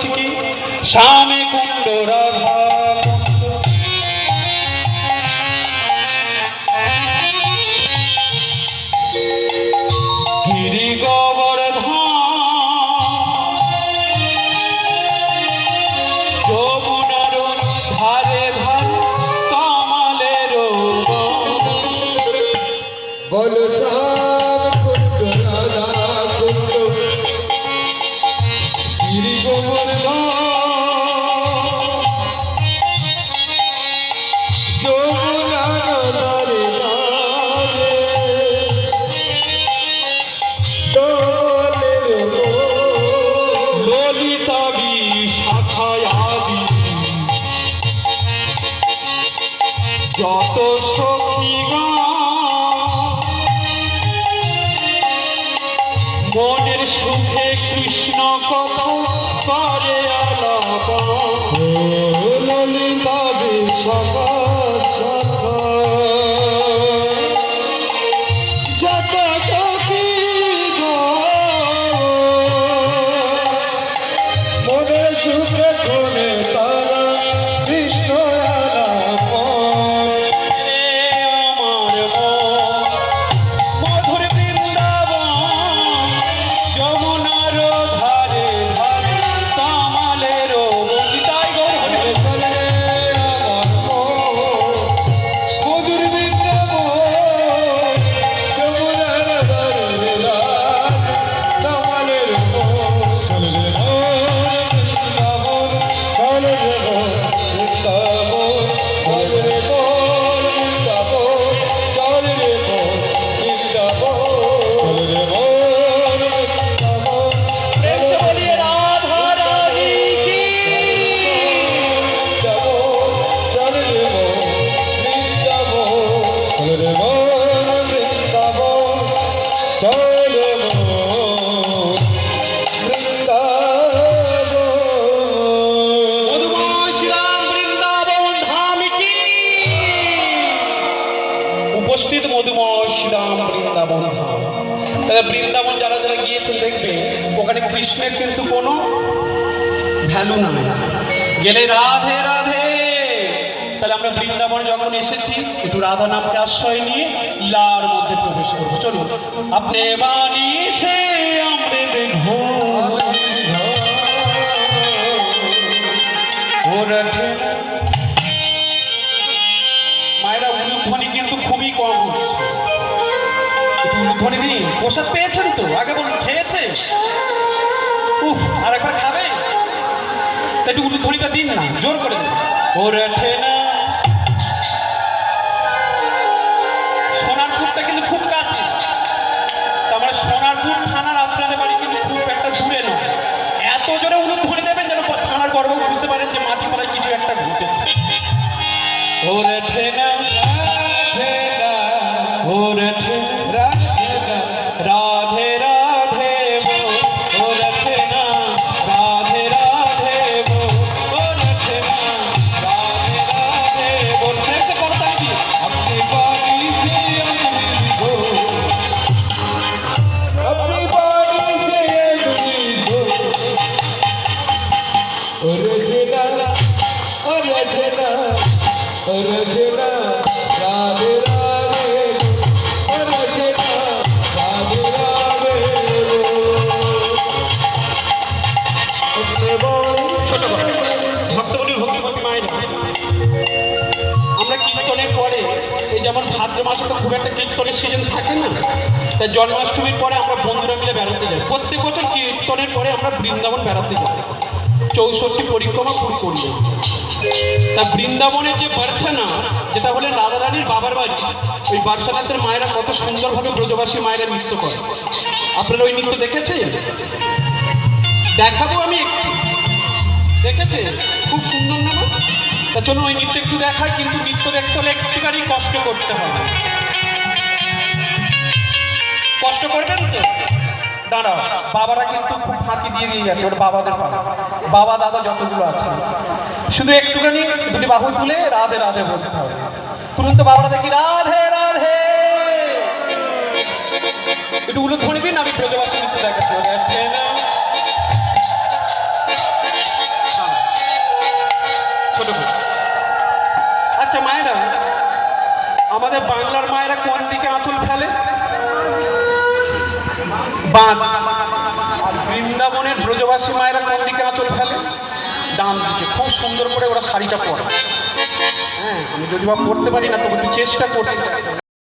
বলছি কি? স্বামী কুণ্ডরা মনের সুখে কৃষ্ণ কত করে। আলাপ ললিতা বিশাখা কৃষ্ণের কিন্তু কোনো ভ্যালু নাই। গেলে রাধে রাধে। তাহলে আমরা বৃন্দাবন যখন এসেছি, একটু রাধা নামকে আশ্রয় নিয়ে লীলার মধ্যে প্রবেশ করব। চলুন, আপনি বাণী সে মায়েরা উলুধ্বনি কিন্তু খুবই কম হচ্ছে। প্রসাদ পেয়েছেন তো? আগে দিন জন্মাষ্টমীর পরে আমরা বন্ধুরা মিলে বেড়াতে যাই। প্রত্যেক বছর কীর্তনের পরে আমরা বৃন্দাবন বেড়াতে যাই। চৌষট্টি পরিক্রমা পুরী করলে তা বৃন্দাবনের যে বার্সানা, যেটা হলেন রাধারানীর বাবার বাড়ি, ওই বার্সানাথের মায়েরা কত সুন্দরভাবে ব্রজবাসী মায়েরা নৃত্য করে। আপনারা ওই নৃত্য দেখেছেন? দেখাবো আমি দেখেছে খুব সুন্দর না? তা চলুন ওই নৃত্য একটু দেখায় কিন্তু নৃত্য দেখতে হলে একটুখানি কষ্ট করতে হবে। কষ্ট করবেন তো? দাঁড়াও, বাবারা কিন্তু খুব ফাঁকি দিয়ে দিয়ে যাচ্ছে, ওটা বাবাদের বাবা, দাদা যতগুলো আছে। শুধু একটুখানি দুটি বাহু তুলে রাধে রাধে বলতে হবে। তুলুন তো বাবারা দেখি, রাধে রাধে। একটু উলুধ্বনি দিন, আমি ব্রজবাসী দেখাচ্ছি আচ্ছা মায়েরা, আমাদের বাংলার মায়েরা কোন দিকে আঁচল ফেলে? বাঁধ। আর বৃন্দাবনের ব্রজবাসী মায়েরা ডান দিকে খুব সুন্দর করে ওরা শাড়িটা পরে। হ্যাঁ আমি যদি বা পড়তে পারি না, তবু চেষ্টা করছি।